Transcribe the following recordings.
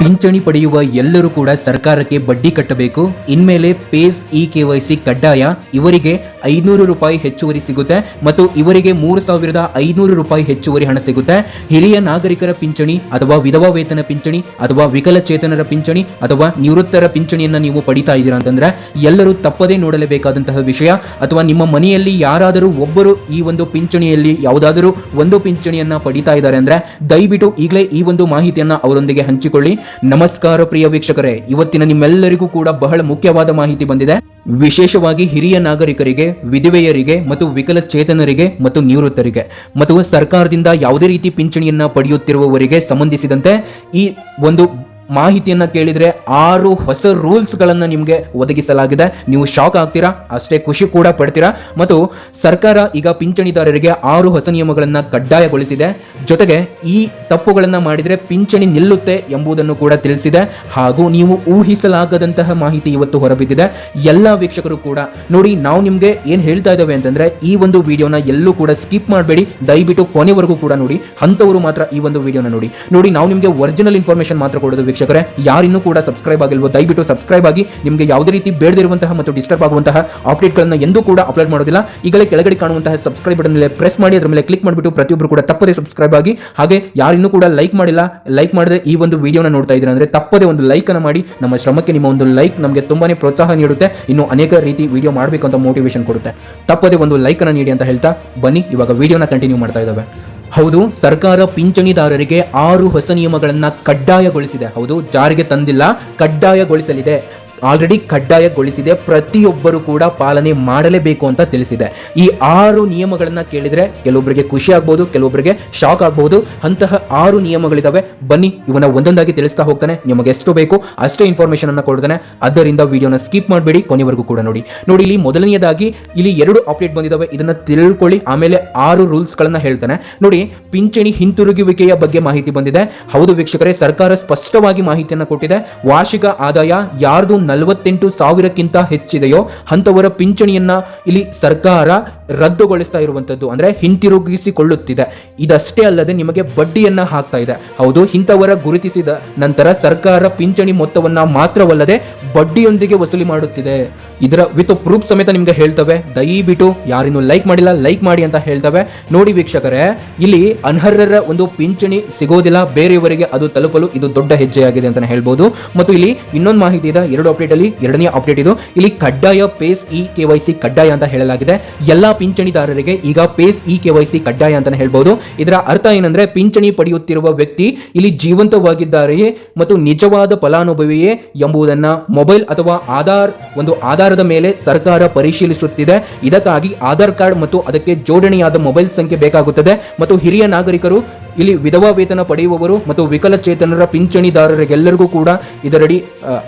ಪಿಂಚಣಿ ಪಡೆಯುವ ಎಲ್ಲರೂ ಕೂಡ ಸರ್ಕಾರಕ್ಕೆ ಬಡ್ಡಿ ಕಟ್ಟಬೇಕು. ಇನ್ಮೇಲೆ ಪೇಸ್ ಇ ಕೆವೈಸಿ ಕಡ್ಡಾಯ ಇವರಿಗೆ ಐನೂರು ರೂಪಾಯಿ ಹೆಚ್ಚುವರಿ ಸಿಗುತ್ತೆ ಮತ್ತು ಇವರಿಗೆ ಮೂರು ಸಾವಿರದ ಐನೂರು ರೂಪಾಯಿ ಹೆಚ್ಚುವರಿ ಹಣ ಸಿಗುತ್ತೆ. ಹಿರಿಯ ನಾಗರಿಕರ ಪಿಂಚಣಿ ಅಥವಾ ವಿಧವಾ ವೇತನ ಪಿಂಚಣಿ ಅಥವಾ ವಿಕಲಚೇತನರ ಪಿಂಚಣಿ ಅಥವಾ ನಿವೃತ್ತರ ಪಿಂಚಣಿಯನ್ನು ನೀವು ಪಡಿತಾ ಇದ್ದೀರಾ ಅಂತಂದ್ರೆ ಎಲ್ಲರೂ ತಪ್ಪದೇ ನೋಡಲೇಬೇಕಾದಂತಹ ವಿಷಯ. ಅಥವಾ ನಿಮ್ಮ ಮನೆಯಲ್ಲಿ ಯಾರಾದರೂ ಒಬ್ಬರು ಈ ಒಂದು ಪಿಂಚಣಿಯಲ್ಲಿ ಯಾವುದಾದರೂ ಒಂದು ಪಿಂಚಣಿಯನ್ನ ಪಡಿತಾ ಇದ್ದಾರೆ ಅಂದ್ರೆ ದಯವಿಟ್ಟು ಈಗಲೇ ಈ ಒಂದು ಮಾಹಿತಿಯನ್ನ ಅವರೊಂದಿಗೆ ಹಂಚಿಕೊಳ್ಳಿ. ನಮಸ್ಕಾರ ಪ್ರಿಯ ವೀಕ್ಷಕರೇ, ಇವತ್ತಿನ ನಿಮ್ಮೆಲ್ಲರಿಗೂ ಕೂಡ ಬಹಳ ಮುಖ್ಯವಾದ ಮಾಹಿತಿ ಬಂದಿದೆ. ವಿಶೇಷವಾಗಿ ಹಿರಿಯ ನಾಗರಿಕರಿಗೆ, ವಿಧವೆಯರಿಗೆ ಮತ್ತು ವಿಕಲಚೇತನರಿಗೆ ಮತ್ತು ನಿವೃತ್ತರಿಗೆ ಮತ್ತು ಸರ್ಕಾರದಿಂದ ಯಾವುದೇ ರೀತಿ ಪಿಂಚಣಿಯನ್ನ ಪಡೆಯುತ್ತಿರುವವರಿಗೆ ಸಂಬಂಧಿಸಿದಂತೆ ಈ ಒಂದು ಮಾಹಿತಿಯನ್ನ ಕೇಳಿದ್ರೆ ಆರು ಹೊಸ ರೂಲ್ಸ್ ಗಳನ್ನ ನಿಮಗೆ ಒದಗಿಸಲಾಗಿದೆ. ನೀವು ಶಾಕ್ ಆಗ್ತೀರಾ? ಅಷ್ಟೇ ಖುಷಿ ಕೂಡ ಪಡ್ತೀರಾ? ಮತ್ತು ಸರ್ಕಾರ ಈಗ ಪಿಂಚಣಿದಾರರಿಗೆ ಆರು ಹೊಸ ನಿಯಮಗಳನ್ನು ಕಡ್ಡಾಯಗೊಳಿಸಿದೆ. ಜೊತೆಗೆ ಈ ತಪ್ಪುಗಳನ್ನು ಮಾಡಿದ್ರೆ ಪಿಂಚಣಿ ನಿಲ್ಲುತ್ತೆ ಎಂಬುದನ್ನು ಕೂಡ ತಿಳಿಸಿದೆ. ಹಾಗೂ ನೀವು ಊಹಿಸಲಾಗದಂತಹ ಮಾಹಿತಿ ಇವತ್ತು ಹೊರಬಿದ್ದಿದೆ. ಎಲ್ಲ ವೀಕ್ಷಕರು ಕೂಡ ನೋಡಿ, ನಾವು ನಿಮಗೆ ಏನು ಹೇಳ್ತಾ ಇದ್ದೇವೆ ಅಂತಂದ್ರೆ ಈ ಒಂದು ವಿಡಿಯೋನ ಎಲ್ಲೂ ಕೂಡ ಸ್ಕಿಪ್ ಮಾಡಬೇಡಿ. ದಯವಿಟ್ಟು ಕೊನೆವರೆಗೂ ಕೂಡ ನೋಡಿ, ಅಂಥವರು ಮಾತ್ರ ಈ ಒಂದು ವಿಡಿಯೋನ ನೋಡಿ. ನೋಡಿ, ನಾವು ನಿಮಗೆ ಒರಿಜಿನಲ್ ಇನ್ಫಾರ್ಮೇಶನ್ ಮಾತ್ರ ಕೊಡೋದು ವೀಕ್ಷಕರೇ, ಯಾರಿನ್ನೂ ಕೂಡ ಸಬ್ಸ್ಕ್ರೈಬ್ ಆಗಿಲ್ವೋ, ದಯವಿಟ್ಟು ಸಬ್ಸ್ಕ್ರೈಬ್ ಆಗಿ ನಿಮಗೆ ಯಾವುದೇ ರೀತಿ ಬೇಡದಿರುವಂತಹ ಮತ್ತು ಡಿಸ್ಟರ್ಬ್ ಆಗುವಂತಹ ಅಪ್ಡೇಟ್ಗಳನ್ನು ಎಂದೂ ಕೂಡ ಅಪ್ಲೋಡ್ ಮಾಡೋದಿಲ್ಲ. ಈಗಲೇ ಕೆಳಗಡೆ ಕಾಣುವಂತಹ ಸಬ್ಸ್ಕ್ರೈಬ್ ಬಟನ್ ಮೇಲೆ ಪ್ರೆಸ್ ಮಾಡಿ, ಅದರ ಮೇಲೆ ಕ್ಲಿಕ್ ಮಾಡಿಬಿಟ್ಟು ಪ್ರತಿಯೊಬ್ಬರು ಕೂಡ ತಪ್ಪದೇ ಸಬ್ಸ್ಕ್ರೈಬ್ ಆಗಿ, ಹಾಗೆ ಯಾರಿನ್ನೂ ಕೂಡ ಲೈಕ್ ಮಾಡಿಲ್ಲ ಲೈಕ್ ಮಾಡದೆ ಈ ಒಂದು ವಿಡಿಯೋನ ನೋಡ್ತಾ ಇದ್ದೀರಾ ಅಂದರೆ ತಪ್ಪದೇ ಒಂದು ಲೈಕ್ ಮಾಡಿ, ನಮ್ಮ ಶ್ರಮಕ್ಕೆ ನಿಮ್ಮ ಒಂದು ಲೈಕ್ ನಮಗೆ ತುಂಬಾನೇ ಪ್ರೋತ್ಸಾಹ ನೀಡುತ್ತೆ, ಇನ್ನು ಅನೇಕ ರೀತಿ ವಿಡಿಯೋ ಮಾಡಬೇಕು ಅಂತ ಮೋಟಿವೇಶನ್ ಕೊಡುತ್ತೆ. ತಪ್ಪದೇ ಒಂದು ಲೈಕ್ ನೀಡಿ ಅಂತ ಹೇಳ್ತಾ ಬನ್ನಿ, ಇವಾಗ ವಿಡಿಯೋನ ಕಂಟಿನ್ಯೂ ಮಾಡ್ತಾ ಇದ್ದಾವೆ. ಹೌದು ಸರ್ಕಾರ ಪಿಂಚಣಿದಾರರಿಗೆ ಆರು ಹೊಸ ನಿಯಮಗಳನ್ನು ಕಡ್ಡಾಯಗೊಳಿಸಿದೆ. ಹೌದು ಜಾರಿಗೆ ತಂದಿಲ್ಲ ಕಡ್ಡಾಯಗೊಳಿಸಲಿದೆ. ಆಲ್ರೆಡಿ ಕಡ್ಡಾಯಗೊಳಿಸಿದೆ. ಪ್ರತಿಯೊಬ್ಬರು ಕೂಡ ಪಾಲನೆ ಮಾಡಲೇಬೇಕು ಅಂತ ತಿಳಿಸಿದೆ. ಈ ಆರು ನಿಯಮಗಳನ್ನ ಕೇಳಿದ್ರೆ ಕೆಲವೊಬ್ಬರಿಗೆ ಖುಷಿ ಆಗ್ಬೋದು ಕೆಲವೊಬ್ಬರಿಗೆ ಶಾಕ್ ಆಗ್ಬಹುದು ಅಂತಹ ಆರು ನಿಯಮಗಳಿದಾವೆ. ಬನ್ನಿ, ಇವನ್ನ ಒಂದೊಂದಾಗಿ ತಿಳಿಸ್ತಾ ಹೋಗ್ತಾನೆ. ನಿಮಗೆ ಎಷ್ಟು ಬೇಕು ಅಷ್ಟೇ ಇನ್ಫಾರ್ಮೇಶನ್ ಅನ್ನ ಕೊಡ್ತಾನೆ. ಅದರಿಂದ ವಿಡಿಯೋನ ಸ್ಕಿಪ್ ಮಾಡಬೇಡಿ, ಕೊನೆವರೆಗೂ ಕೂಡ ನೋಡಿ. ನೋಡಿ, ಇಲ್ಲಿ ಮೊದಲನೆಯದಾಗಿ ಇಲ್ಲಿ ಎರಡು ಅಪ್ಡೇಟ್ ಬಂದಿದಾವೆ. ಇದನ್ನ ತಿಳ್ಕೊಳ್ಳಿ. ಆಮೇಲೆ ಆರು ರೂಲ್ಸ್ ಗಳನ್ನ ಹೇಳ್ತಾನೆ. ನೋಡಿ, ಪಿಂಚಣಿ ಹಿಂತಿರುಗುವಿಕೆಯ ಬಗ್ಗೆ ಮಾಹಿತಿ ಬಂದಿದೆ. ಹೌದು ವೀಕ್ಷಕರೇ, ಸರ್ಕಾರ ಸ್ಪಷ್ಟವಾಗಿ ಮಾಹಿತಿಯನ್ನ ಕೊಟ್ಟಿದೆ. ವಾರ್ಷಿಕ ಆದಾಯ ಯಾರ್ದು ನಲವತ್ತೆಂಟು ಸಾವಿರಕ್ಕಿಂತ ಹೆಚ್ಚಿದೆಯೋ ಅಂತವರ ಪಿಂಚಣಿಯನ್ನ ಇಲ್ಲಿ ಸರ್ಕಾರ ರದ್ದುಗೊಳಿಸ್ತಾ ಇರುವಂಥದ್ದು ಅಂದ್ರೆ ಹಿಂತಿರುಗಿಸಿಕೊಳ್ಳುತ್ತಿದೆ. ಇದಷ್ಟೇ ಅಲ್ಲದೆ ನಿಮಗೆ ಬಡ್ಡಿಯನ್ನ ಹಾಕ್ತಾ ಇದೆ. ಹೌದು, ಇಂಥವರ ಗುರುತಿಸಿದ ನಂತರ ಸರ್ಕಾರ ಪಿಂಚಣಿ ಮೊತ್ತವನ್ನ ಮಾತ್ರವಲ್ಲದೆ ಬಡ್ಡಿಯೊಂದಿಗೆ ವಸೂಲಿ ಮಾಡುತ್ತಿದೆ. ಇದರ ವಿತ್ ಪ್ರೂಫ್ ಸಮೇತ ನಿಮ್ಗೆ ಹೇಳ್ತವೆ. ದಯವಿಟ್ಟು ಯಾರಿನೂ ಲೈಕ್ ಮಾಡಿಲ್ಲ, ಲೈಕ್ ಮಾಡಿ ಅಂತ ಹೇಳ್ತವೆ. ನೋಡಿ ವೀಕ್ಷಕರೇ, ಇಲ್ಲಿ ಅನರ್ಹರ ಒಂದು ಪಿಂಚಣಿ ಸಿಗೋದಿಲ್ಲ, ಬೇರೆಯವರಿಗೆ ಅದು ತಲುಪಲು ಇದು ದೊಡ್ಡ ಹೆಜ್ಜೆಯಾಗಿದೆ ಅಂತ ಹೇಳ್ಬೋದು. ಮತ್ತು ಇಲ್ಲಿ ಇನ್ನೊಂದು ಮಾಹಿತಿ ಇದೆ, ಎರಡು ಅಪ್ಡೇಟ್ ಅಲ್ಲಿ ಎರಡನೇ ಅಪ್ಡೇಟ್ ಇದು. ಇಲ್ಲಿ ಕಡ್ಡಾಯ ಪೇಸ್ ಇ ಕೆವೈಸಿ ಕಡ್ಡಾಯ ಅಂತ ಹೇಳಲಾಗಿದೆ. ಎಲ್ಲಾ ಪಿಂಚಣಿದಾರರಿಗೆ ಈಗ ಪೇಸ್ ಇ ಕೆವೈಸಿ ಕಡ್ಡಾಯ ಅಂತ ಹೇಳ್ಬಹುದು ಇದರ ಅರ್ಥ ಏನಂದ್ರೆ ಪಿಂಚಣಿ ಪಡೆಯುತ್ತಿರುವ ವ್ಯಕ್ತಿ ಇಲ್ಲಿ ಜೀವಂತವಾಗಿದ್ದಾರೆಯೇ ಮತ್ತು ನಿಜವಾದ ಫಲಾನುಭವಿಯೇ ಎಂಬುದನ್ನ ಮೊಬೈಲ್ ಅಥವಾ ಆಧಾರ್ ಒಂದು ಆಧಾರದ ಮೇಲೆ ಸರ್ಕಾರ ಪರಿಶೀಲಿಸುತ್ತಿದೆ. ಇದಕ್ಕಾಗಿ ಆಧಾರ್ ಕಾರ್ಡ್ ಮತ್ತು ಅದಕ್ಕೆ ಜೋಡಣೆಯಾದ ಮೊಬೈಲ್ ಸಂಖ್ಯೆ ಬೇಕಾಗುತ್ತದೆ. ಮತ್ತು ಹಿರಿಯ ನಾಗರಿಕರು ಇಲ್ಲಿ ವಿಧವಾ ವೇತನ ಪಡೆಯುವವರು ಮತ್ತು ವಿಕಲಚೇತನರ ಪಿಂಚಣಿದಾರರಿಗೆಲ್ಲರಿಗೂ ಕೂಡ ಇದರಡಿ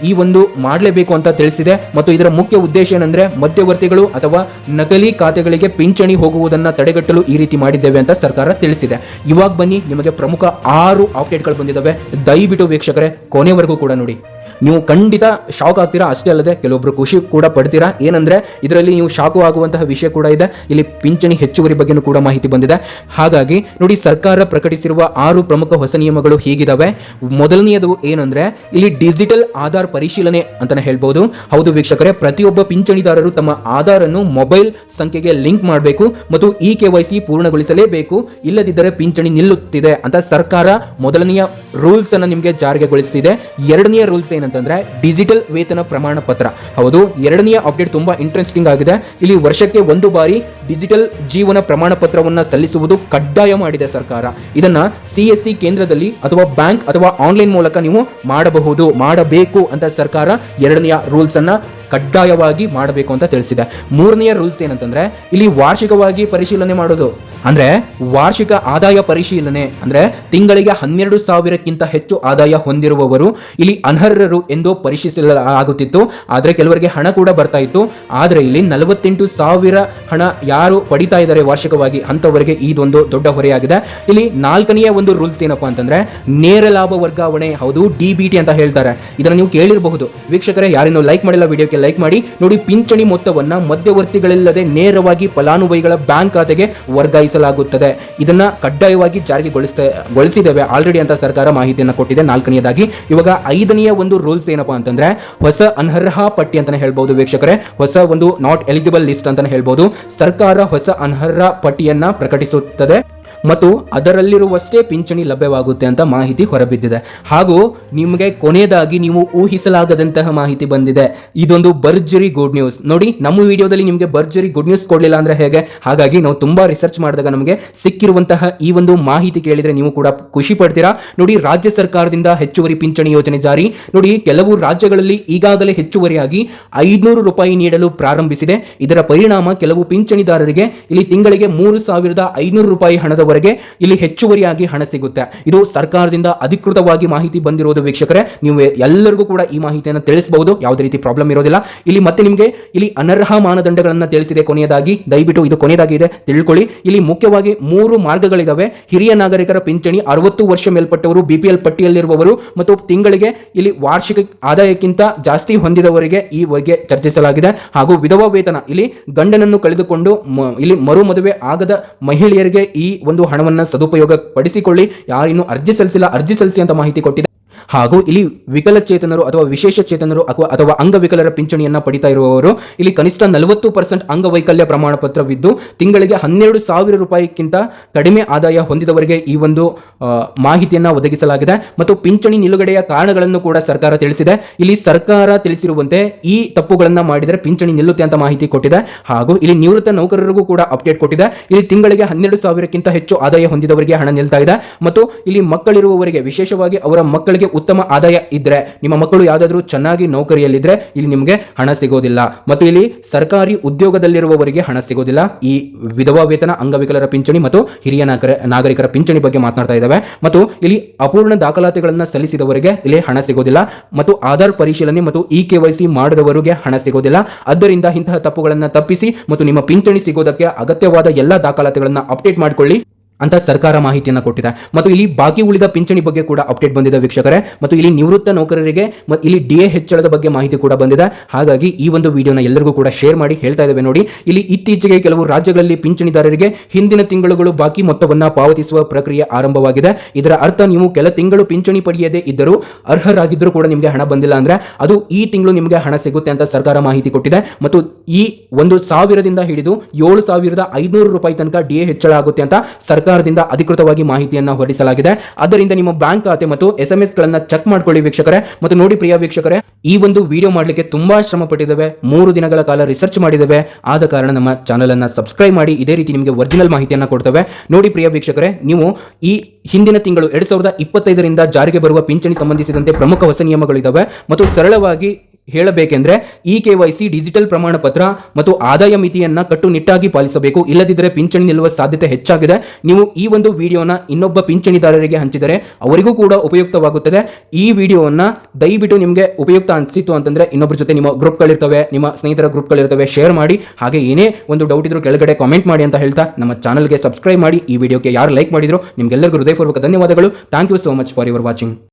ಈ ಒಂದು ಮಾಡಲೇಬೇಕು ಅಂತ ತಿಳಿಸಿದೆ. ಮತ್ತು ಇದರ ಮುಖ್ಯ ಉದ್ದೇಶ ಏನಂದ್ರೆ ಮಧ್ಯವರ್ತಿಗಳು ಅಥವಾ ನಕಲಿ ಖಾತೆಗಳಿಗೆ ಪಿಂಚಣಿ ಹೋಗುವುದನ್ನ ತಡೆಗಟ್ಟಲು ಈ ರೀತಿ ಮಾಡಿದ್ದೇವೆ ಅಂತ ಸರ್ಕಾರ ತಿಳಿಸಿದೆ. ಇವಾಗ ಬನ್ನಿ, ನಿಮಗೆ ಪ್ರಮುಖ ಆರು ಅಪ್ಡೇಟ್ಗಳು ಬಂದಿದ್ದಾವೆ. ದಯವಿಟ್ಟು ವೀಕ್ಷಕರೇ, ಕೊನೆವರೆಗೂ ಕೂಡ ನೋಡಿ. ನೀವು ಖಂಡಿತ ಶಾಕ್ ಆಗ್ತೀರಾ? ಅಷ್ಟೇ ಅಲ್ಲದೆ ಕೆಲವೊಬ್ರು ಖುಷಿ ಕೂಡ ಪಡ್ತೀರಾ? ಏನಂದ್ರೆ ಇದರಲ್ಲಿ ನೀವು ಶಾಕು ಆಗುವಂತಹ ವಿಷಯ ಕೂಡ ಇದೆ. ಇಲ್ಲಿ ಪಿಂಚಣಿ ಹೆಚ್ಚುವರಿ ಬಗ್ಗೆನೂ ಕೂಡ ಮಾಹಿತಿ ಬಂದಿದೆ. ಹಾಗಾಗಿ ನೋಡಿ, ಸರ್ಕಾರ ಪ್ರಕಟಿಸಿರುವ ಆರು ಪ್ರಮುಖ ಹೊಸ ನಿಯಮಗಳು ಹೀಗಿದಾವೆ. ಮೊದಲನೆಯದು ಏನಂದ್ರೆ, ಇಲ್ಲಿ ಡಿಜಿಟಲ್ ಆಧಾರ್ ಪರಿಶೀಲನೆ ಅಂತಾನೆ ಹೇಳ್ಬೋದು. ಹೌದು ವೀಕ್ಷಕರೇ, ಪ್ರತಿಯೊಬ್ಬ ಪಿಂಚಣಿದಾರರು ತಮ್ಮ ಆಧಾರ್ ಅನ್ನು ಮೊಬೈಲ್ ಸಂಖ್ಯೆಗೆ ಲಿಂಕ್ ಮಾಡಬೇಕು ಮತ್ತು ಇ ಕೆ ವೈ ಸಿ ಪೂರ್ಣಗೊಳಿಸಲೇಬೇಕು. ಇಲ್ಲದಿದ್ದರೆ ಪಿಂಚಣಿ ನಿಲ್ಲುತ್ತಿದೆ ಅಂತ ಸರ್ಕಾರ ಮೊದಲನೆಯ ರೂಲ್ಸ್ ಅನ್ನು ನಿಮಗೆ ಜಾರಿಗೆಗೊಳಿಸಿದೆ ಎರಡನೆಯ ರೂಲ್ಸ್ ಏನಂತಂದ್ರೆ ಡಿಜಿಟಲ್ ವೇತನ ಪ್ರಮಾಣ ಪತ್ರ. ಹೌದು, ಎರಡನೆಯ ಅಪ್ಡೇಟ್ ತುಂಬಾ ಇಂಟ್ರೆಸ್ಟಿಂಗ್ ಆಗಿದೆ. ಇಲ್ಲಿ ವರ್ಷಕ್ಕೆ ಒಂದು ಬಾರಿ ಡಿಜಿಟಲ್ ಜೀವನ ಪ್ರಮಾಣ ಪತ್ರವನ್ನ ಸಲ್ಲಿಸುವುದು ಕಡ್ಡಾಯ ಮಾಡಿದೆ ಸರ್ಕಾರ. ಇದನ್ನ ಸಿ ಎಸ್ ಸಿ ಕೇಂದ್ರದಲ್ಲಿ ಅಥವಾ ಬ್ಯಾಂಕ್ ಅಥವಾ ಆನ್ಲೈನ್ ಮೂಲಕ ನೀವು ಮಾಡಬಹುದು, ಮಾಡಬೇಕು ಅಂತ ಸರ್ಕಾರ ಎರಡನೆಯ ರೂಲ್ಸ್ ಅನ್ನ ಕಡ್ಡಾಯವಾಗಿ ಮಾಡಬೇಕು ಅಂತ ತಿಳಿಸಿದೆ. ಮೂರನೆಯ ರೂಲ್ಸ್ ಏನಂತಂದ್ರೆ, ಇಲ್ಲಿ ವಾರ್ಷಿಕವಾಗಿ ಪರಿಶೀಲನೆ ಮಾಡೋದು. ಅಂದ್ರೆ, ವಾರ್ಷಿಕ ಆದಾಯ ಪರಿಶೀಲನೆ. ಅಂದ್ರೆ, ತಿಂಗಳಿಗೆ ಹನ್ನೆರಡು ಸಾವಿರಕ್ಕಿಂತ ಹೆಚ್ಚು ಆದಾಯ ಹೊಂದಿರುವವರು ಇಲ್ಲಿ ಅನರ್ಹರು ಎಂದು ಪರಿಶೀಲಿಸಲಾಗುತ್ತಿತ್ತು. ಆದ್ರೆ, ಕೆಲವರಿಗೆ ಹಣ ಕೂಡ ಬರ್ತಾ ಇತ್ತು. ಆದ್ರೆ, ಇಲ್ಲಿ ನಲವತ್ತೆಂಟು ಸಾವಿರ ಹಣ ಯಾರು ಪಡಿತಾ ಇದ್ದಾರೆ ವಾರ್ಷಿಕವಾಗಿ ಅಂತವರಿಗೆ ಇದೊಂದು ದೊಡ್ಡ ಹೊರೆಯಾಗಿದೆ. ಇಲ್ಲಿ ನಾಲ್ಕನೆಯ ಒಂದು ರೂಲ್ಸ್ ಏನಪ್ಪಾ ಅಂತಂದ್ರೆ, ನೇರ ಲಾಭ ವರ್ಗಾವಣೆ. ಹೌದು ಡಿ ಬಿ ಟಿ ಅಂತ ಹೇಳ್ತಾರೆ. ಇದನ್ನ ನೀವು ಕೇಳಿರಬಹುದು. ವೀಕ್ಷಕರೇ, ಯಾರಿನ್ನು ಲೈಕ್ ಮಾಡಿಲ್ಲ ವಿಡಿಯೋಕ್ಕೆ ಲೈಕ್ ಮಾಡಿ. ನೋಡಿ, ಪಿಂಚಣಿ ಮೊತ್ತವನ್ನ ಮಧ್ಯವರ್ತಿಗಳಿಲ್ಲದೆ ನೇರವಾಗಿ ಫಲಾನುಭವಿಗಳ ಬ್ಯಾಂಕ್ ಖಾತೆಗೆ ವರ್ಗಾಯಿಸಲಾಗುತ್ತದೆ. ಇದನ್ನ ಕಡ್ಡಾಯವಾಗಿ ಜಾರಿಗೆ ಗೊಳಿಸ್ತಾ, ಗೊಳಿಸಿದ್ದೇವೆ ಆಲ್ರೆಡಿ ಅಂತ ಸರ್ಕಾರ ಮಾಹಿತಿಯನ್ನು ಕೊಟ್ಟಿದೆ. ನಾಲ್ಕನೆಯದಾಗಿ, ಇವಾಗ ಐದನೆಯ ಒಂದು ರೂಲ್ಸ್ ಏನಪ್ಪಾ ಅಂತಂದ್ರೆ, ಹೊಸ ಅನರ್ಹ ಪಟ್ಟಿ ಅಂತಾನೆ ಹೇಳ್ಬಹುದು ವೀಕ್ಷಕರೇ. ಹೊಸ ಒಂದು ನಾಟ್ ಎಲಿಜಿಬಲ್ ಲಿಸ್ಟ್ ಅಂತಾನೆ ಹೇಳ್ಬಹುದು ಸರ್ಕಾರ ಹೊಸ ಅನರ್ಹ ಪಟ್ಟಿಯನ್ನ ಪ್ರಕಟಿಸುತ್ತದೆ. ಮತ್ತು ಅದರಲ್ಲಿರುವಷ್ಟೇ ಪಿಂಚಣಿ ಲಭ್ಯವಾಗುತ್ತೆ ಅಂತ ಮಾಹಿತಿ ಹೊರಬಿದ್ದಿದೆ. ಹಾಗೂ ನಿಮಗೆ ಕೊನೆಯದಾಗಿ ನೀವು ಊಹಿಸಲಾಗದಂತಹ ಮಾಹಿತಿ ಬಂದಿದೆ. ಇದೊಂದು ಭರ್ಜರಿ ಗುಡ್ ನ್ಯೂಸ್ ನೋಡಿ, ನಮ್ಮ ವಿಡಿಯೋದಲ್ಲಿ ನಿಮಗೆ ಭರ್ಜರಿ ಗುಡ್ ನ್ಯೂಸ್ ಕೊಡಲಿಲ್ಲ ಅಂದ್ರೆ ಹೇಗೆ? ಹಾಗಾಗಿ ನಾವು ತುಂಬಾ ರಿಸರ್ಚ್ ಮಾಡಿದಾಗ ನಮಗೆ ಸಿಕ್ಕಿರುವಂತಹ ಈ ಒಂದು ಮಾಹಿತಿ ಕೇಳಿದ್ರೆ ನೀವು ಕೂಡ ಖುಷಿ ಪಡ್ತೀರಾ? ನೋಡಿ, ರಾಜ್ಯ ಸರ್ಕಾರದಿಂದ ಹೆಚ್ಚುವರಿ ಪಿಂಚಣಿ ಯೋಜನೆ ಜಾರಿ. ನೋಡಿ, ಕೆಲವು ರಾಜ್ಯಗಳಲ್ಲಿ ಈಗಾಗಲೇ ಹೆಚ್ಚುವರಿಯಾಗಿ ಐದುನೂರು ರೂಪಾಯಿ ನೀಡಲು ಪ್ರಾರಂಭಿಸಿದೆ. ಇದರ ಪರಿಣಾಮ ಕೆಲವು ಪಿಂಚಣಿದಾರರಿಗೆ ಇಲ್ಲಿ ತಿಂಗಳಿಗೆ ಮೂರು ಸಾವಿರದ ಐನೂರು ರೂಪಾಯಿ ಹಣದವರೆಗೆ ಇಲ್ಲಿ ಹೆಚ್ಚುವರಿಯಾಗಿ ಹಣ ಸಿಗುತ್ತೆ. ಇದು ಸರ್ಕಾರದಿಂದ ಅಧಿಕೃತವಾಗಿ ಮಾಹಿತಿ ಬಂದಿರೋದು ವೀಕ್ಷಕರೇ, ನೀವು ಎಲ್ಲರಿಗೂ ಕೂಡ ಈ ಮಾಹಿತಿಯನ್ನು ತಿಳಿಸಬಹುದು, ಯಾವುದೇ ರೀತಿ ಪ್ರಾಬ್ಲಮ್ ಇರೋದಿಲ್ಲ. ಇಲ್ಲಿ ಮತ್ತೆ ನಿಮಗೆ ಇಲ್ಲಿ ಅನರ್ಹ ಮಾನದಂಡಗಳನ್ನು ತಿಳಿಸಿದೆ ಕೊನೆಯದಾಗಿ, ದಯವಿಟ್ಟು ಇದು ಕೊನೆಯದಾಗಿ ಇದೆ, ತಿಳ್ಕೊಳ್ಳಿ. ಇಲ್ಲಿ ಮುಖ್ಯವಾಗಿ ಮೂರು ಮಾರ್ಗಗಳಿದಾವೆ. ಹಿರಿಯ ನಾಗರಿಕರ ಪಿಂಚಣಿ, ಅರವತ್ತು ವರ್ಷ ಮೇಲ್ಪಟ್ಟವರು ಬಿಪಿಎಲ್ ಪಟ್ಟಿಯಲ್ಲಿರುವವರು ಮತ್ತು ತಿಂಗಳಿಗೆ ಇಲ್ಲಿ ವಾರ್ಷಿಕ ಆದಾಯಕ್ಕಿಂತ ಜಾಸ್ತಿ ಹೊಂದಿದವರಿಗೆ ಈ ಬಗ್ಗೆ ಚರ್ಚಿಸಲಾಗಿದೆ. ಹಾಗೂ ವಿಧವಾ ವೇತನ, ಇಲ್ಲಿ ಗಂಡನನ್ನು ಕಳೆದುಕೊಂಡು ಇಲ್ಲಿ ಮರು ಮದುವೆ ಆಗದ ಮಹಿಳೆಯರಿಗೆ ಈ ಒಂದು ಹಣವನ್ನು ಸದುಪಯೋಗ ಪಡಿಸಿಕೊಳ್ಳಿ ಯಾರಿನ್ನೂ ಅರ್ಜಿ ಸಲ್ಲಿಸಿಲ್ಲ ಅರ್ಜಿ ಸಲ್ಲಿಸಿ ಅಂತ ಮಾಹಿತಿ ಕೊಟ್ಟಿದೆ ಹಾಗೂ ಇಲ್ಲಿ ವಿಕಲಚೇತನರು ಅಥವಾ ವಿಶೇಷ ಚೇತನರು ಅಥವಾ ಅಥವಾ ಅಂಗವಿಕಲರ ಪಿಂಚಣಿಯನ್ನ ಪಡಿತಾ ಇರುವವರು, ಇಲ್ಲಿ ಕನಿಷ್ಠ ನಲವತ್ತು ಪರ್ಸೆಂಟ್ ಅಂಗವೈಕಲ್ಯ ಪ್ರಮಾಣ ಪತ್ರವಿದ್ದು ತಿಂಗಳಿಗೆ ಹನ್ನೆರಡು ಸಾವಿರ ರೂಪಾಯಿಗಿಂತ ಕಡಿಮೆ ಆದಾಯ ಹೊಂದಿದವರಿಗೆ ಈ ಒಂದು ಮಾಹಿತಿಯನ್ನ ಒದಗಿಸಲಾಗಿದೆ. ಮತ್ತು ಪಿಂಚಣಿ ನಿಲುಗಡೆಯ ಕಾರಣಗಳನ್ನು ಕೂಡ ಸರ್ಕಾರ ತಿಳಿಸಿದೆ. ಇಲ್ಲಿ ಸರ್ಕಾರ ತಿಳಿಸಿರುವಂತೆ ಈ ತಪ್ಪುಗಳನ್ನ ಮಾಡಿದರೆ ಪಿಂಚಣಿ ನಿಲ್ಲುತ್ತೆ ಅಂತ ಮಾಹಿತಿ ಕೊಟ್ಟಿದೆ. ಹಾಗೂ ಇಲ್ಲಿ ನಿವೃತ್ತ ನೌಕರರಿಗೂ ಕೂಡ ಅಪ್ಡೇಟ್ ಕೊಟ್ಟಿದೆ. ಇಲ್ಲಿ ತಿಂಗಳಿಗೆ ಹನ್ನೆರಡು ಸಾವಿರಕ್ಕಿಂತ ಹೆಚ್ಚು ಆದಾಯ ಹೊಂದಿದವರಿಗೆ ಹಣ ನಿಲ್ತಾ ಇದೆ. ಮತ್ತು ಇಲ್ಲಿ ಮಕ್ಕಳಿರುವವರಿಗೆ, ವಿಶೇಷವಾಗಿ ಅವರ ಮಕ್ಕಳಿಗೆ ಉತ್ತಮ ಆದಾಯ ಇದ್ರೆ ನಿಮ್ಮ ಮಕ್ಕಳು ಯಾವುದಾದ್ರೂ ಚೆನ್ನಾಗಿ ನೌಕರಿಯಲ್ಲಿದ್ರೆ ಇಲ್ಲಿ ನಿಮಗೆ ಹಣ ಸಿಗೋದಿಲ್ಲ. ಮತ್ತು ಇಲ್ಲಿ ಸರ್ಕಾರಿ ಉದ್ಯೋಗದಲ್ಲಿರುವವರಿಗೆ ಹಣ ಸಿಗೋದಿಲ್ಲ. ಈ ವಿಧವಾ ವೇತನ, ಅಂಗವಿಕಲರ ಪಿಂಚಣಿ ಮತ್ತು ಹಿರಿಯ ನಾಗರ, ನಾಗರಿಕರ ಪಿಂಚಣಿ ಬಗ್ಗೆ ಮಾತನಾಡ್ತಾ ಇದ್ದಾವೆ. ಮತ್ತು ಇಲ್ಲಿ ಅಪೂರ್ಣ ದಾಖಲಾತಿಗಳನ್ನು ಸಲ್ಲಿಸಿದವರಿಗೆ ಇಲ್ಲಿ ಹಣ ಸಿಗೋದಿಲ್ಲ. ಮತ್ತು ಆಧಾರ್ ಪರಿಶೀಲನೆ ಮತ್ತು ಇ ಕೆ ವೈ ಸಿ ಮಾಡಿದವರಿಗೆ ಹಣ ಸಿಗೋದಿಲ್ಲ. ಆದ್ದರಿಂದ ಇಂತಹ ತಪ್ಪುಗಳನ್ನು ತಪ್ಪಿಸಿ ಮತ್ತು ನಿಮ್ಮ ಪಿಂಚಣಿ ಸಿಗೋದಕ್ಕೆ ಅಗತ್ಯವಾದ ಎಲ್ಲ ದಾಖಲಾತಿಗಳನ್ನು ಅಪ್ಡೇಟ್ ಮಾಡಿಕೊಳ್ಳಿ. ಅಂತ ಸರ್ಕಾರ ಮಾಹಿತಿಯನ್ನು ಕೊಟ್ಟಿದೆ. ಮತ್ತು ಇಲ್ಲಿ ಬಾಕಿ ಉಳಿದ ಪಿಂಚಣಿ ಬಗ್ಗೆ ಕೂಡ ಅಪ್ಡೇಟ್ ಬಂದಿದೆ ವೀಕ್ಷಕರೇ. ಮತ್ತು ಇಲ್ಲಿ ನಿವೃತ್ತ ನೌಕರರಿಗೆ ಮತ್ತು ಇಲ್ಲಿ ಡಿ ಹೆಚ್ಚಳದ ಬಗ್ಗೆ ಮಾಹಿತಿ ಕೂಡ ಬಂದಿದೆ. ಹಾಗಾಗಿ ಈ ಒಂದು ವಿಡಿಯೋನ ಎಲ್ಲರಿಗೂ ಕೂಡ ಶೇರ್ ಮಾಡಿ ಹೇಳ್ತಾ ಇದ್ದೇವೆ ನೋಡಿ. ಇಲ್ಲಿ ಇತ್ತೀಚೆಗೆ ಕೆಲವು ರಾಜ್ಯಗಳಲ್ಲಿ ಪಿಂಚಣಿದಾರರಿಗೆ ಹಿಂದಿನ ತಿಂಗಳುಗಳು ಬಾಕಿ ಮೊತ್ತವನ್ನು ಪಾವತಿಸುವ ಪ್ರಕ್ರಿಯೆ ಆರಂಭವಾಗಿದೆ. ಇದರ ಅರ್ಥ ನೀವು ಕೆಲ ತಿಂಗಳು ಪಿಂಚಣಿ ಪಡೆಯದೇ ಇದ್ದರೂ ಅರ್ಹರಾಗಿದ್ದರೂ ಕೂಡ ನಿಮಗೆ ಹಣ ಬಂದಿಲ್ಲ ಅಂದ್ರೆ ಅದು ಈ ತಿಂಗಳು ನಿಮಗೆ ಹಣ ಸಿಗುತ್ತೆ ಅಂತ ಸರ್ಕಾರ ಮಾಹಿತಿ ಕೊಟ್ಟಿದೆ. ಮತ್ತು ಈ ಒಂದು ಸಾವಿರದಿಂದ ಹಿಡಿದು ಏಳು ಸಾವಿರದ ಐನೂರು ರೂಪಾಯಿ ತನಕ ಡಿ ಹೆಚ್ಚಳ ಆಗುತ್ತೆ ಅಂತ ಸರ್ಕಾರದಿಂದ ಅಧಿಕೃತವಾಗಿ ಮಾಹಿತಿಯನ್ನು ಹೊರಡಿಸಲಾಗಿದೆ. ಆದ್ದರಿಂದ ನಿಮ್ಮ ಬ್ಯಾಂಕ್ ಖಾತೆ ಮತ್ತು ಎಸ್ ಎಂ ಗಳನ್ನ ಚೆಕ್ ಮಾಡ್ಕೊಳ್ಳಿ ವೀಕ್ಷಕರೇ. ಮತ್ತು ನೋಡಿ ಪ್ರಿಯ ವೀಕ್ಷಕರೇ, ಈ ಒಂದು ವಿಡಿಯೋ ಮಾಡಲಿಕ್ಕೆ ತುಂಬಾ ಶ್ರಮ ಪಟ್ಟಿದ್ದೇವೆ ಮೂರು ದಿನಗಳ ಕಾಲ ರಿಸರ್ಚ್ ಮಾಡಿದ್ದೇವೆ. ಆದ ಕಾರಣ ನಮ್ಮ ಚಾನಲ್ ಅನ್ನ ಸಬ್ಸ್ಕ್ರೈಬ್ ಮಾಡಿ ಇದೇ ರೀತಿ ನಿಮಗೆ ಒರಿಜಿನಲ್ ಮಾಹಿತಿಯನ್ನು ಕೊಡ್ತೇವೆ. ನೋಡಿ ಪ್ರಿಯ ವೀಕ್ಷಕರೇ, ನೀವು ಈ ಹಿಂದಿನ ತಿಂಗಳು ಎರಡ್ ಸಾವಿರದ ಇಪ್ಪತ್ತೈದರಿಂದ ಜಾರಿಗೆ ಬರುವ ಪಿಂಚಣಿ ಸಂಬಂಧಿಸಿದಂತೆ ಪ್ರಮುಖ ಹೊಸ ನಿಯಮಗಳಿದ್ದಾವೆ ಮತ್ತು ಸರಳವಾಗಿ ಹೇಳಬೇಕೆಂದ್ರೆ e K Y C digital ಪ್ರಮಾಣ ಪತ್ರ ಮತ್ತು ಆದಾಯ ಮಿತಿಯನ್ನ ಕಟ್ಟುನಿಟ್ಟಾಗಿ ಪಾಲಿಸಬೇಕು. ಇಲ್ಲದಿದ್ದರೆ ಪಿಂಚಣಿ ನಿಲ್ಲುವ ಸಾಧ್ಯತೆ ಹೆಚ್ಚಾಗಿದೆ. ನೀವು ಈ ಒಂದು ವಿಡಿಯೋನ ಇನ್ನೊಬ್ಬ ಪಿಂಚಣಿದಾರರಿಗೆ ಹಂಚಿದರೆ ಅವರಿಗೂ ಕೂಡ ಉಪಯುಕ್ತವಾಗುತ್ತದೆ. ಈ ವಿಡಿಯೋವನ್ನು ದಯವಿಟ್ಟು ನಿಮಗೆ ಉಪಯುಕ್ತ ಅನಿಸಿತು ಅಂತಂದ್ರೆ ಇನ್ನೊಬ್ಬರ ಜೊತೆ ನಿಮ್ಮ ಗ್ರೂಪ್ಗಳಿರ್ತವೆ, ನಿಮ್ಮ ಸ್ನೇಹಿತರ ಗ್ರೂಪ್ಗಳಿರ್ತವೆ, ಶೇರ್ ಮಾಡಿ. ಹಾಗೆ ಏನೇ ಒಂದು ಡೌಟ್ ಇದ್ರೂ ಕೆಳಗಡೆ ಕಾಮೆಂಟ್ ಮಾಡಿ ಅಂತ ಹೇಳ್ತಾ ನಮ್ಮ ಚಾನಲ್ಗೆ ಸಬ್ಸ್ಕ್ರೈಬ್ ಮಾಡಿ. ಈ ವಿಡಿಯೋಕ್ಕೆ ಯಾರು ಲೈಕ್ ಮಾಡಿದ್ರು ನಿಮ್ಗೆಲ್ಲರಿಗೂ ಹೃದಯಪೂರ್ವಕ ಧನ್ಯವಾದಗಳು. Thank you so much for your watching